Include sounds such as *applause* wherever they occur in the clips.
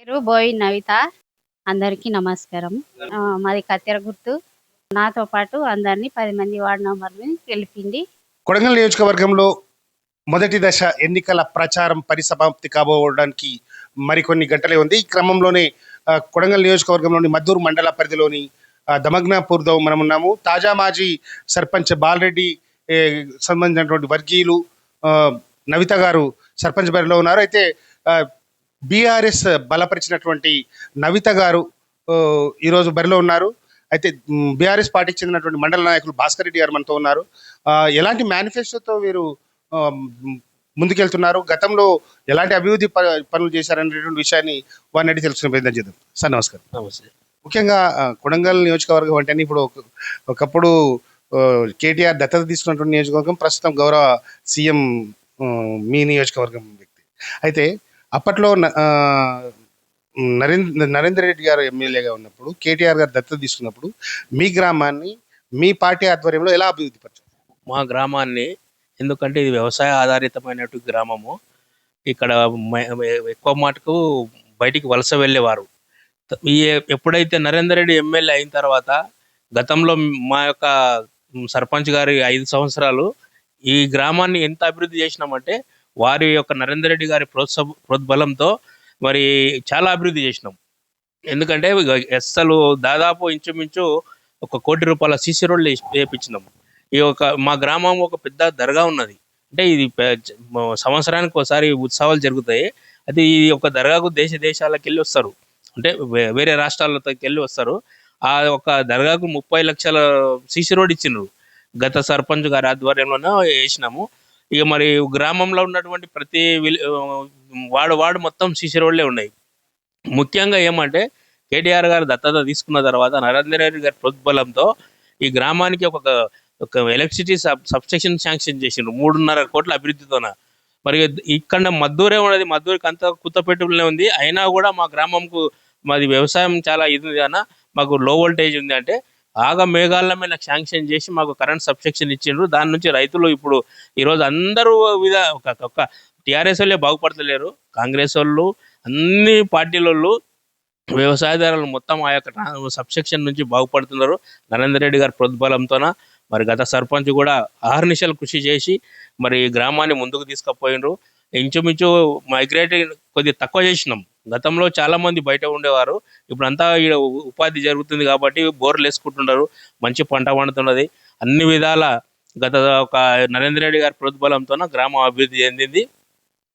పేరు బోయి నవిత. అందరికీ నమస్కారం. మాది కత్తెర గుర్తు నాతో పాటు అందరినీ పది మంది వార్డు మెంబర్ని గెలిపింది కొడంగల్ నియోజకవర్గంలో మొదటి దశ ఎన్నికల ప్రచారం పరిసమాప్తి కాబోవడానికి మరికొన్ని గంటలే ఉంది. ఈ క్రమంలోనే ఆ, కొడంగల్ నియోజకవర్గంలోని మద్దూరు మండల పరిధిలోని ఆ, దమగ్నాపూర్లో మనం ఉన్నాము. తాజా మాజీ సర్పంచ్ బాలరెడ్డి ఏ, సంబంధించినటువంటి వర్గీయులు ఆ, నవిత గారు సర్పంచ్ బరిలో ఉన్నారు. అయితే బీఆర్ఎస్ బలపరిచినటువంటి నవిత గారు ఈరోజు బరిలో ఉన్నారు. అయితే బీఆర్ఎస్ పార్టీకి చెందినటువంటి మండల నాయకులు భాస్కర్ రెడ్డి గారు మనతో ఉన్నారు. ఎలాంటి మేనిఫెస్టోతో వీరు ముందుకెళ్తున్నారు? గతంలో ఎలాంటి అభివృద్ధి ప- పనులు చేశారనేటువంటి విషయాన్ని వారిని అడిగి తెలుసుకునే ప్రయత్నం చేద్దాం. సార్ నమస్కారం. నమస్తే. ముఖ్యంగా కొడంగల్ నియోజకవర్గం అంటేనే ఇప్పుడు ఒక- ఒకప్పుడు కేటీఆర్ దత్తత తీసుకున్నటువంటి నియోజకవర్గం ప్రస్తుతం గౌరవ సీఎం మీ నియోజకవర్గం వ్యక్తి. అయితే అప్పట్లో నరేంద్ర నరేంద్ర రెడ్డి గారు ఎమ్మెల్యేగా ఉన్నప్పుడు కేటీఆర్ గారు దత్తత తీసుకున్నప్పుడు మీ గ్రామాన్ని మీ పార్టీ ఆధ్వర్యంలో ఎలా అభివృద్ధి పరిచారు? మా గ్రామాన్ని ఎందుకంటే ఇది వ్యవసాయ ఆధారితమైనటువంటి గ్రామము ఇక్కడ ఎక్కువ మటుకు బయటికి వలస వెళ్ళేవారు. ఈ ఎప్పుడైతే నరేందర్ రెడ్డి ఎమ్మెల్యే అయిన తర్వాత గతంలో మా యొక్క సర్పంచ్ గారి ఐదు సంవత్సరాలు ఈ గ్రామాన్ని ఎంత అభివృద్ధి చేసినామంటే వారి యొక్క నరేందర్ రెడ్డి గారి ప్రోత్సాహ ప్రోద్బలంతో మరి చాలా అభివృద్ధి చేసినాం. ఎందుకంటే అస్సలు దాదాపు ఇంచుమించు ఒక కోటి రూపాయల సీసీ రోడ్లు వేసి- ఈ యొక్క మా గ్రామం ఒక పెద్ద దర్గా ఉన్నది. అంటే ఇది సంవత్సరానికి ఒకసారి ఉత్సవాలు జరుగుతాయి. అది ఈ యొక్క దర్గాకు దేశ దేశాలకు వెళ్ళి వస్తారు. అంటే వే- వేరే రాష్ట్రాలతో వెళ్ళి వస్తారు. ఆ ఒక దర్గాకు ముప్పై లక్షల సీసీ రోడ్ ఇచ్చిండ్రు. గత సర్పంచ్ గారి ఆధ్వర్యంలోనే వేసినాము. ఇక మరి గ్రామంలో ఉన్నటువంటి ప్రతి విల్- వాడు వాడు మొత్తం సీసీ రోడ్లే ఉన్నాయి. ముఖ్యంగా ఏమంటే కేటీఆర్ గారు దత్తత తీసుకున్న తర్వాత నరేంద్ర రెడ్డి గారి ప్రోద్బలంతో ఈ గ్రామానికి ఒక ఒక ఎలక్ట్రిసిటీ సబ్ సబ్స్టేషన్ శాంక్షన్ చేసిండ్రు. మూడున్నర కోట్ల అభివృద్ధితోన. మరి ఇక్కడ మద్దూరే ఉన్నది మద్దూరికి అంత కుత్తపెట్టుకునే ఉంది. అయినా కూడా మా గ్రామంకు మాది వ్యవసాయం చాలా ఇది అన్న మాకు లో వోల్టేజ్ ఉంది అంటే ఆగ మేఘాల మీద శాంక్షన్ చేసి మాకు కరెంట్ సబ్స్టేషన్ ఇచ్చిండ్రు. దాని నుంచి రైతులు ఇప్పుడు ఈరోజు అందరూ విధ ఒక టీఆర్ఎస్ వాళ్ళే బాగుపడతలేరు. కాంగ్రెస్ వాళ్ళు అన్ని పార్టీల వాళ్ళు వ్యవసాయదారులు మొత్తం ఆ యొక్క సబ్సెక్షన్ నుంచి బాగుపడుతున్నారు. నరేందర్ రెడ్డి గారి ప్రోద్బలంతోన మరి గత సర్పంచ్ కూడా ఆహర్నిశలు కృషి చేసి మరి ఈ గ్రామాన్ని ముందుకు తీసుకుపోయినరు ఇంచుమించు మైగ్రేట్ కొద్దిగా తక్కువ చేసినాం. గతంలో చాలా మంది బయట ఉండేవారు. ఇప్పుడు అంతా ఉపాధి జరుగుతుంది కాబట్టి బోర్లు వేసుకుంటున్నారు. మంచి పంట పండుతున్నది. అన్ని విధాల గత ఒక నరేంద్ర రెడ్డి గారి ప్రతిబలంతో గ్రామం అభివృద్ధి చెందింది.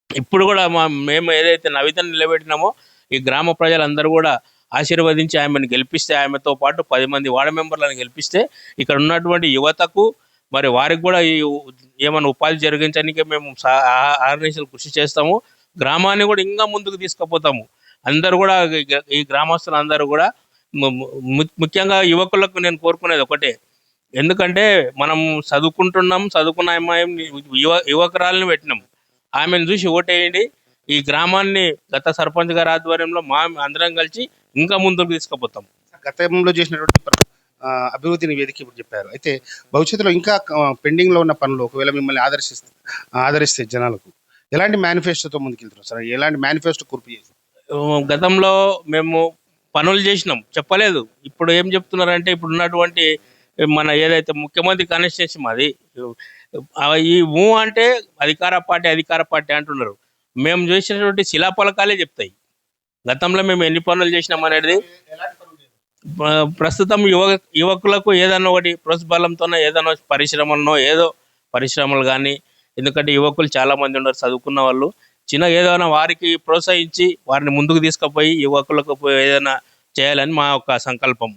ఇప్పుడు కూడా మా మేము ఏదైతే నవితను నిలబెట్టినామో ఈ గ్రామ ప్రజలందరూ కూడా ఆశీర్వదించి ఆమెను గెలిపిస్తే ఆమెతో పాటు పది మంది వార్డు మెంబర్లను గెలిపిస్తే ఇక్కడ ఉన్నటువంటి యువతకు మరి వారికి కూడా ఈ ఏమైనా ఉపాధి జరిగించడానికి మేము ఆర్గనైజేషన్ కృషి చేస్తాము. గ్రామాన్ని కూడా ఇంకా ముందుకు తీసుకుపోతాము. అందరూ కూడా ఈ గ్రామస్తులు అందరూ కూడా ముఖ్యంగా యువకులకు నేను కోరుకునేది ఒకటే. ఎందుకంటే మనం చదువుకుంటున్నాం చదువుకున్న అమ్మాయిని యువ యువకురాలను పెట్టినాం. ఆమెను చూసి ఓటేయండి. ఈ గ్రామాన్ని గత సర్పంచ్ గారి ఆధ్వర్యంలో మా అందరం కలిసి ఇంకా ముందుకు తీసుకుపోతాం. గతంలో చేసినటువంటి అభివృద్ధి నివేదిక ఇప్పుడు చెప్పారు. అయితే భవిష్యత్తులో ఇంకా పెండింగ్లో ఉన్న పనులు ఒకవేళ మిమ్మల్ని ఆదర్శిస్తే ఆదరిస్తే జనాలకు ఎలాంటి మేనిఫెస్టోతో ముందుకెళ్తున్నారు సార్? ఎలాంటి మేనిఫెస్టో కుర్పు గతంలో మేము పనులు చేసినాం. చెప్పలేదు. ఇప్పుడు ఏం చెప్తున్నారంటే ఇప్పుడు ఉన్నటువంటి మన ఏదైతే ముఖ్యమంత్రి కాన్స్టిట్యూన్సీ మాది ఆ, ఈ ఊ అంటే అధికార పార్టీ అధికార పార్టీ అంటున్నారు. మేము చేసినటువంటి శిలాఫలకాలే చెప్తాయి. గతంలో మేము ఎన్ని పనులు చేసినాం అనేది ప్రస్తుతం యువ యువకులకు ఏదైనా ఒకటి ప్రోత్బలంతోనో ఏదైనా పరిశ్రమలనో ఏదో పరిశ్రమలు కానీ ఎందుకంటే యువకులు చాలామంది ఉన్నారు చదువుకున్న వాళ్ళు. చిన్న ఏదైనా వారికి ప్రోత్సహించి వారిని ముందుకు తీసుకుపోయి యువకులకు పోయి ఏదైనా చేయాలని మా యొక్క సంకల్పం.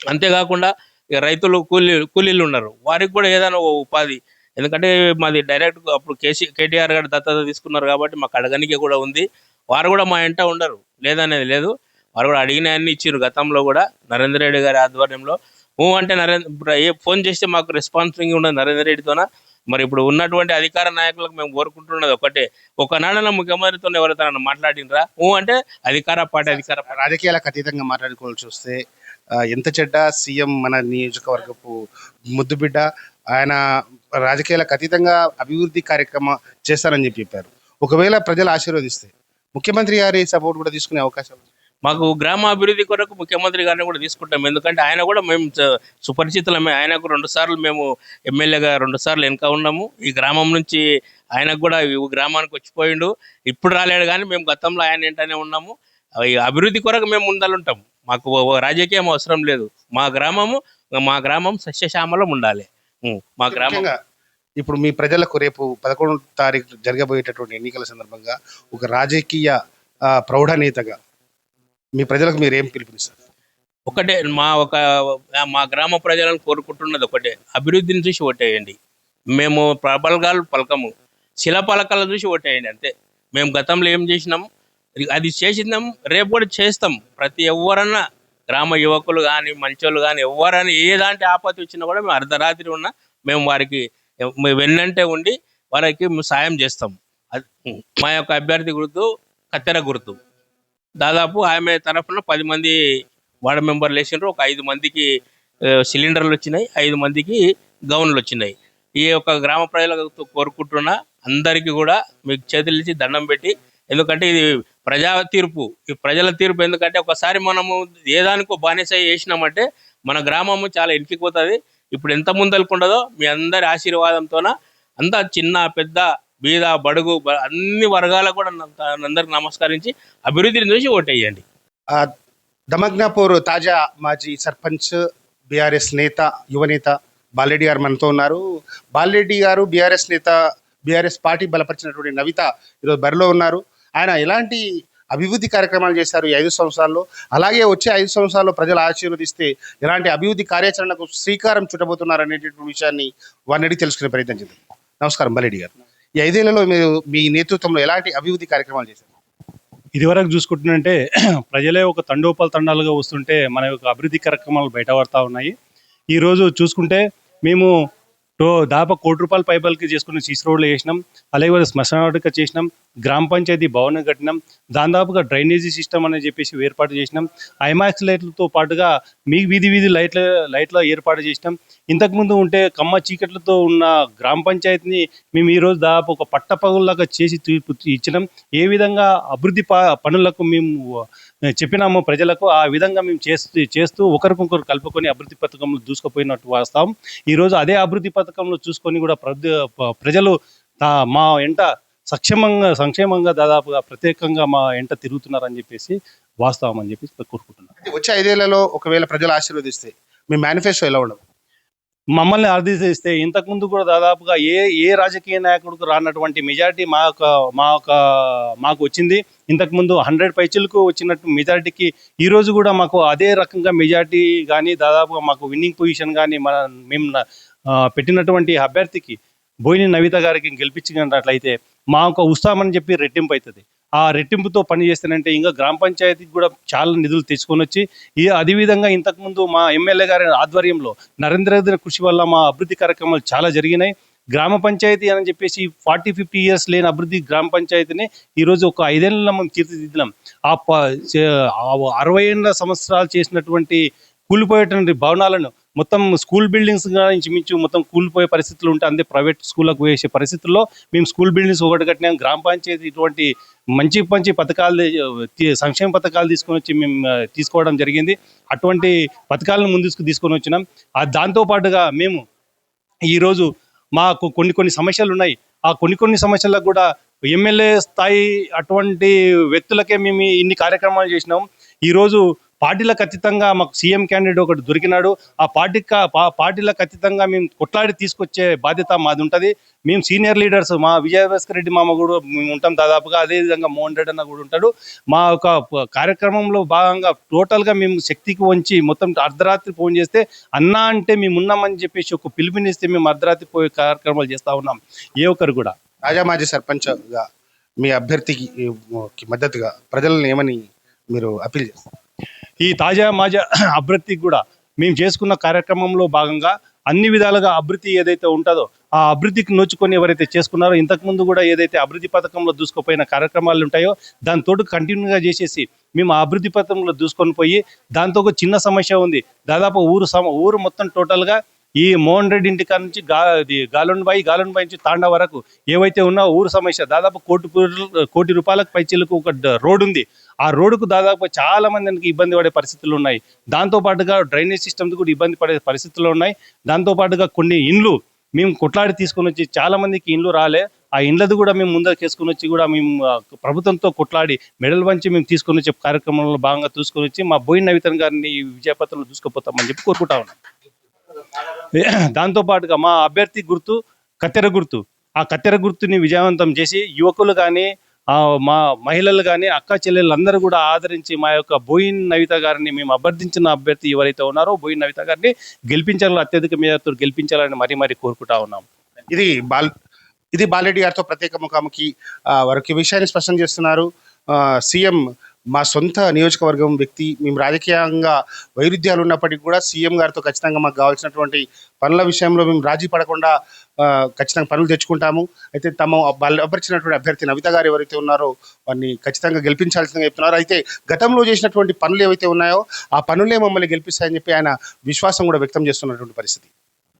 అంతేకాకుండా ఇక రైతులు కూలీ కూలీలు ఉన్నారు. వారికి కూడా ఏదైనా ఓ ఉపాధి. ఎందుకంటే మాది డైరెక్ట్ అప్పుడు కేసీ కేటీఆర్ గారు దత్తత తీసుకున్నారు కాబట్టి మాకు అడగనికి కూడా ఉంది. వారు కూడా మా ఇంట ఉండరు. లేదనేది లేదు. వారు కూడా అడిగిన ఇచ్చారు గతంలో కూడా నరేంద్ర రెడ్డి గారి ఆధ్వర్యంలో. ఊ అంటే నరేంద్ర ఏ ఫోన్ చేస్తే మాకు రెస్పాన్సింగ్ ఉండదు నరేంద్ర రెడ్డితోన? మరి ఇప్పుడు ఉన్నటువంటి అధికార నాయకులకు మేము కోరుకుంటున్నది ఒకటే. ఒకనాడన ముఖ్యమంత్రితో ఎవరితో మాట్లాడినరా? ఊ అంటే అధికార పార్టీ అధికార రాజకీయాలకు అతీతంగా మాట్లాడుకోవాల్సి వస్తే ఎంత చెడ్డ సీఎం మన నియోజకవర్గపు ముద్దు బిడ్డ ఆయన రాజకీయాలకు అతీతంగా అభివృద్ధి కార్యక్రమం చేస్తారని చెప్పి చెప్పారు. ఒకవేళ ప్రజలు ఆశీర్వదిస్తే ముఖ్యమంత్రి గారి సపోర్ట్ కూడా తీసుకునే అవకాశం ఉంది. మాకు గ్రామాభివృద్ధి కొరకు ముఖ్యమంత్రి గారిని కూడా తీసుకుంటాం. ఎందుకంటే ఆయన కూడా మేము సుపరిచితులమే. ఆయనకు రెండు సార్లు మేము ఎమ్మెల్యేగా రెండు సార్లు వెనక ఉన్నాము. ఈ గ్రామం నుంచి ఆయనకు కూడా గ్రామానికి వచ్చిపోయిండు. ఇప్పుడు రాలేడు కానీ మేము గతంలో ఆయన ఏంటనే ఉన్నాము. ఈ అభివృద్ధి కొరకు మేము ముందలుంటాం. మాకు రాజకీయం అవసరం లేదు. మా గ్రామము మా గ్రామం సస్యశ్యామలం ఉండాలి. మా గ్రామం. ఇప్పుడు మీ ప్రజలకు రేపు పదకొండు తారీఖు జరగబోయేటటువంటి ఎన్నికల సందర్భంగా ఒక రాజకీయ ప్రౌఢ నేతగా మీ ప్రజలకు మీరు ఏం పిలుపునిస్తారు? ఒకటే మా ఒక మా గ్రామ ప్రజలను కోరుకుంటున్నది ఒకటే అభివృద్ధిని చూసి ఓటేయండి. మేము ప్రబలగాలు పలకము శిలపలకాలను చూసి ఓటేయండి అంతే. మేము గతంలో ఏం చేసినాం? అది చేసినాం రేపు కూడా చేస్తాం. ప్రతి ఎవరన్నా గ్రామ యువకులు కానీ మంచోళ్ళు కానీ ఎవరైనా ఏదాంటి ఆపత్తి వచ్చినా కూడా మేము అర్ధరాత్రి ఉన్న మేము వారికి మేము వెన్నంటే ఉండి వారికి సాయం చేస్తాం. అది మా యొక్క అభ్యర్థి గుర్తు కత్తెర గుర్తు. దాదాపు ఆమె తరఫున పది మంది వార్డు మెంబర్లు వేసిండ్రు. ఒక ఐదు మందికి సిలిండర్లు వచ్చినాయి ఐదు మందికి గౌన్లు వచ్చినాయి. ఈ యొక్క గ్రామ ప్రజలకు కోరుకుంటున్నా అందరికీ కూడా మీకు చేతులు ఇచ్చి దండం పెట్టి ఎందుకంటే ఇది ప్రజా తీర్పు. ఈ ప్రజల తీర్పు ఎందుకంటే ఒకసారి మనము ఏ దానికో బానిస చేసినామంటే మన గ్రామము చాలా ఇంటికి పోతుంది ఇప్పుడు ఎంత ముందలుకుండదో మీ అందరి ఆశీర్వాదంతోన అంతా చిన్న పెద్ద బీద బడుగు బ- అన్ని వర్గాలకు కూడా అందరికి నమస్కరించి అభివృద్ధిని చూసి ఓటేయండి. దమగ్నాపూర్ తాజా మాజీ సర్పంచ్ బీఆర్ఎస్ నేత యువనేత బాలరెడ్డి గారు మనతో ఉన్నారు. బాలరెడ్డి గారు బీఆర్ఎస్ నేత బీఆర్ఎస్ పార్టీ బలపరిచినటువంటి నవిత ఈరోజు బరిలో ఉన్నారు. ఆయన ఎలాంటి అభివృద్ధి కార్యక్రమాలు చేశారు ఈ ఐదు సంవత్సరాల్లో? అలాగే వచ్చే ఐదు సంవత్సరాల్లో ప్రజలు ఆశీర్వదిస్తే ఎలాంటి అభివృద్ధి కార్యాచరణకు శ్రీకారం చుట్టబోతున్నారు అనేటటువంటి విషయాన్ని వారిని అడిగి తెలుసుకునే ప్రయత్నం చేద్దాం. నమస్కారం బాలరెడ్డి గారు. ఈ ఐదేళ్ళలో మీరు మీ నేతృత్వంలో ఎలాంటి అభివృద్ధి కార్యక్రమాలు చేశారు? ఇదివరకు చూసుకుంటుంటే *clears throat* ప్రజలే ఒక తండోపాల తండాలుగా వస్తుంటే మన యొక్క అభివృద్ధి కార్యక్రమాలు బయటపడతా ఉన్నాయి. ఈరోజు చూసుకుంటే మేము టో దాదాపు కోటి రూపాయల పైబల్కి చేసుకుని సిసి రోడ్లు వేసినాం. అలాగే శ్మశానాటిక చేసినాం. గ్రామ పంచాయతీ భవనం కట్టినాం. దాదాపుగా డ్రైనేజీ సిస్టమ్ అని చెప్పేసి ఏర్పాటు చేసినాం. ఐమాక్స్ లైట్లతో పాటుగా మీ వీధి వీధి లైట్ల లైట్ల ఏర్పాటు చేసినాం. ఇంతకుముందు ఉంటే కమ్మ చీకట్లతో ఉన్న గ్రామ పంచాయతీని మేము ఈరోజు దాదాపు ఒక పట్టపగుల్లాగా చేసి తీర్పు ఇచ్చినాం. ఏ విధంగా అభివృద్ధి ప- పనులకు మేము చెప్పినాము ప్రజలకు ఆ విధంగా మేము చేస్తూ చేస్తూ ఒకరికొకరు కలుపుకొని అభివృద్ధి పథకంలో దూసుకుపోయినట్టు వాస్తాం ఈరోజు అదే అభివృద్ధి పథకంలో చూసుకొని కూడా ప్రజలు మా ఎంట సక్షేమంగా సంక్షేమంగా దాదాపుగా ప్రత్యేకంగా మా ఎంట తిరుగుతున్నారని చెప్పేసి వాస్తవం అని చెప్పేసి కోరుకుంటున్నాను. వచ్చే ఐదేళ్ళలో ఒకవేళ ప్రజలు ఆశీర్వదిస్తే మీ మేనిఫెస్టో ఎలా ఉండదు? మమ్మల్ని అర్థిస్తే ఇంతకుముందు కూడా దాదాపుగా ఏ ఏ రాజకీయ నాయకుడికి రానటువంటి మెజారిటీ మా యొక్క మా యొక్క మాకు వచ్చింది. ఇంతకుముందు హండ్రెడ్ పైచులకు వచ్చినట్టు మెజారిటీకి ఈరోజు కూడా మాకు అదే రకంగా మెజారిటీ కానీ దాదాపుగా మాకు విన్నింగ్ పొజిషన్ కానీ మన మేము పెట్టినటువంటి అభ్యర్థికి బోయిని నవిత గారికి గెలిపించినట్లయితే మా యొక్క ఉత్సాహం అని చెప్పి రెట్టింపు అవుతుంది. ఆ రెట్టింపుతో పని చేస్తానంటే ఇంకా గ్రామ పంచాయతీకి కూడా చాలా నిధులు తెచ్చుకొని వచ్చి ఈ అదేవిధంగా ఇంతకుముందు మా ఎమ్మెల్యే గారి ఆధ్వర్యంలో నరేంద్ర కృషి వల్ల మా అభివృద్ధి కార్యక్రమాలు చాలా జరిగినాయి. గ్రామ పంచాయతీ అని చెప్పేసి ఫార్టీ ఫిఫ్టీ ఇయర్స్ లేని అభివృద్ధి గ్రామ పంచాయతీని ఈరోజు ఒక ఐదేళ్ళ మనం తీర్చిదిద్దినాం. ఆ ప ఆ అరవై ఏళ్ళ సంవత్సరాలు చేసినటువంటి కూలిపోయేటువంటి భవనాలను మొత్తం స్కూల్ బిల్డింగ్స్ ఇంచుమించు మొత్తం కూలిపోయే పరిస్థితులు ఉంటే అందే ప్రైవేట్ స్కూళ్ళకు వేసే పరిస్థితుల్లో మేము స్కూల్ బిల్డింగ్స్ ఒకటి కట్టినాం. గ్రామ పంచాయతీ ఇటువంటి మంచి మంచి పథకాలు సంక్షేమ పథకాలు తీసుకొని వచ్చి మేము తీసుకోవడం జరిగింది. అటువంటి పథకాలను ముందుకు తీసుకొని వచ్చినాం. దాంతోపాటుగా దాంతో పాటుగా మేము ఈరోజు మాకు కొన్ని కొన్ని సమస్యలు ఉన్నాయి. ఆ కొన్ని కొన్ని సమస్యలకు కూడా ఎమ్మెల్యే స్థాయి అటువంటి వ్యక్తులకే మేము ఇన్ని కార్యక్రమాలు చేసినాం. ఈరోజు పార్టీలకు అతీతంగా మాకు సీఎం క్యాండిడేట్ ఒకటి దొరికినాడు. ఆ పార్టీ పార్టీలకు అతీతంగా మేము కొట్లాడి తీసుకొచ్చే బాధ్యత మాది ఉంటుంది. మేము సీనియర్ లీడర్స్ మా విజయభాస్కర్ రెడ్డి మామ కూడా మేము ఉంటాం దాదాపుగా. అదే విధంగా మోహన్ రెడ్డి అన్న కూడా ఉంటాడు. మా యొక్క కార్యక్రమంలో భాగంగా టోటల్గా మేము శక్తికి వంచి మొత్తం అర్ధరాత్రి ఫోన్ చేస్తే అన్నా అంటే మేము ఉన్నామని చెప్పేసి ఒక పిలుపునిస్తే మేము అర్ధరాత్రి పోయే కార్యక్రమాలు చేస్తూ ఉన్నాం. ఏ ఒక్కరు కూడా. రాజా మాజీ సర్పంచ్గా మీ అభ్యర్థికి మద్దతుగా ప్రజలను ఏమని మీరు అప్పీల్ చేస్తారు? ఈ తాజా మాజా *clears throat* అభివృద్ధికి కూడా మేము చేసుకున్న కార్యక్రమంలో భాగంగా అన్ని విధాలుగా అభివృద్ధి ఏదైతే ఉంటుందో ఆ అభివృద్ధికి నోచుకొని ఎవరైతే చేసుకున్నారో ఇంతకుముందు కూడా ఏదైతే అభివృద్ధి పథకంలో దూసుకుపోయిన కార్యక్రమాలు ఉంటాయో దాని కంటిన్యూగా చేసేసి మేము ఆ అభివృద్ధి పథకంలో దూసుకొని పోయి దాంతో ఒక చిన్న సమస్య ఉంది. దాదాపు ఊరు సమ ఊరు మొత్తం టోటల్గా ఈ మోహన్ రెడ్డి ఇంటి కాడ నుంచి గా ఇది గాలున్ బాయి నుంచి తాండా వరకు ఏవైతే ఉన్నా ఊరు సమస్య దాదాపు కోటి కోటి రూపాయలకు పైచీలకు ఒక రోడ్డు ఉంది ఆ రోడ్డుకు దాదాపు చాలా మందికి ఇబ్బంది పడే పరిస్థితులు ఉన్నాయి. దాంతో పాటుగా డ్రైనేజ్ సిస్టమ్స్ కూడా ఇబ్బంది పడే పరిస్థితులు ఉన్నాయి. దాంతోపాటుగా కొన్ని ఇండ్లు మేము కొట్లాడి తీసుకొని వచ్చి చాలా మందికి ఇండ్లు రాలే. ఆ ఇండ్లది కూడా మేము ముందర చేసుకుని వచ్చి కూడా మేము ప్రభుత్వంతో కొట్లాడి మెడల్ వంచి మేము తీసుకొని వచ్చే కార్యక్రమంలో భాగంగా చూసుకొని వచ్చి మా బోయిన్ నవీతన్ గారిని విజయపత్రంలో చూసుకుపోతామని చెప్పి కోరుకుంటా ఉన్నాం. దాంతో పాటుగా మా అభ్యర్థి గుర్తు కత్తెర గుర్తు. ఆ కత్తెర గుర్తుని విజయవంతం చేసి యువకులు కానీ మా మహిళలు కానీ అక్క చెల్లెళ్ళందరూ కూడా ఆదరించి మా యొక్క బోయిన్ నవిత గారిని మేము అభ్యర్థించిన అభ్యర్థి ఎవరైతే ఉన్నారో బోయిన్ నవిత గారిని గెలిపించాలని అత్యధిక మేరతో గెలిపించాలని మరీ మరీ కోరుకుంటా ఉన్నాం. ఇది బాల్ ఇది బాలరెడ్డి గారితో ప్రత్యేక ముఖాముఖి వారికి విషయాన్ని స్పష్టం చేస్తున్నారు. సీఎం మా సొంత నియోజకవర్గం వ్యక్తి మేము రాజకీయంగా వైరుధ్యాలు ఉన్నప్పటికీ కూడా సీఎం గారితో ఖచ్చితంగా మాకు కావాల్సినటువంటి పనుల విషయంలో మేము రాజీ పడకుండా ఖచ్చితంగా పనులు తెచ్చుకుంటాము. అయితే తమ బలపరిచినటువంటి అభ్యర్థి నవిత గారు ఎవరైతే ఉన్నారో వారిని ఖచ్చితంగా గెలిపించాల్సిందిగా చెప్తున్నారు. అయితే గతంలో చేసినటువంటి పనులు ఏవైతే ఉన్నాయో ఆ పనులే మమ్మల్ని గెలిపిస్తాయని చెప్పి ఆయన విశ్వాసం కూడా వ్యక్తం చేస్తున్నటువంటి పరిస్థితి.